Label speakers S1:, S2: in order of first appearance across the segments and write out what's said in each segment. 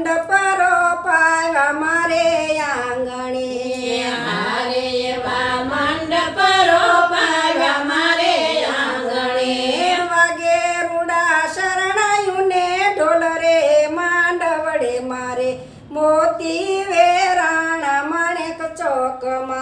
S1: મંડપ રોપાવા મારે આંગણે.
S2: હારે એવા મંડપ રોપાવ્યા મારે આંગણે.
S1: વાગે રૂડા શરણાયુને ઢોલ રે માંડવડે મારે. મોતી વેરાણા માણેક ચોકમાં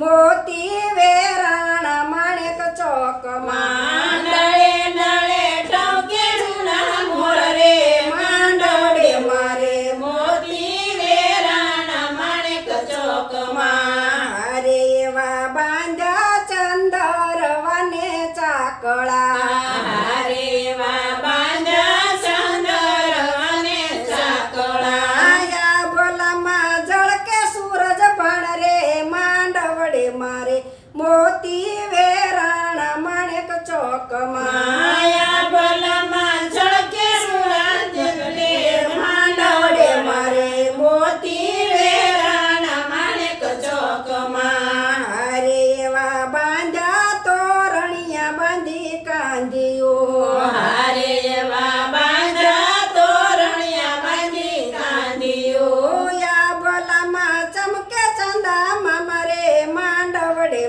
S2: મોતી વેરાણા માણેક
S1: ચોક
S2: માંડળે નળે ટોકે જૂના મોર રે માંડળે મારે મોતી વેરાણા માણેક ચોકમાં
S1: મારે એવા બાંધ્યા ચંદર વને ચાકળા મારે મોતી વેરાણા માણેક ચોકમાં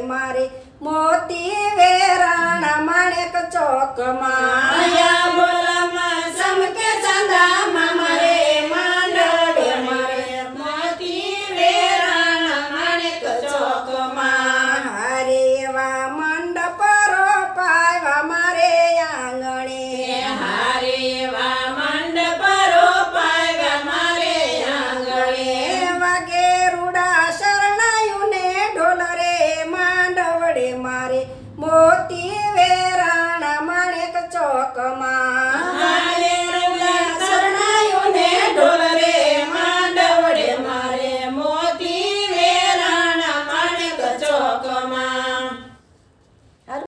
S2: મારે મોતી વેરાણા માણેક ચોકમાં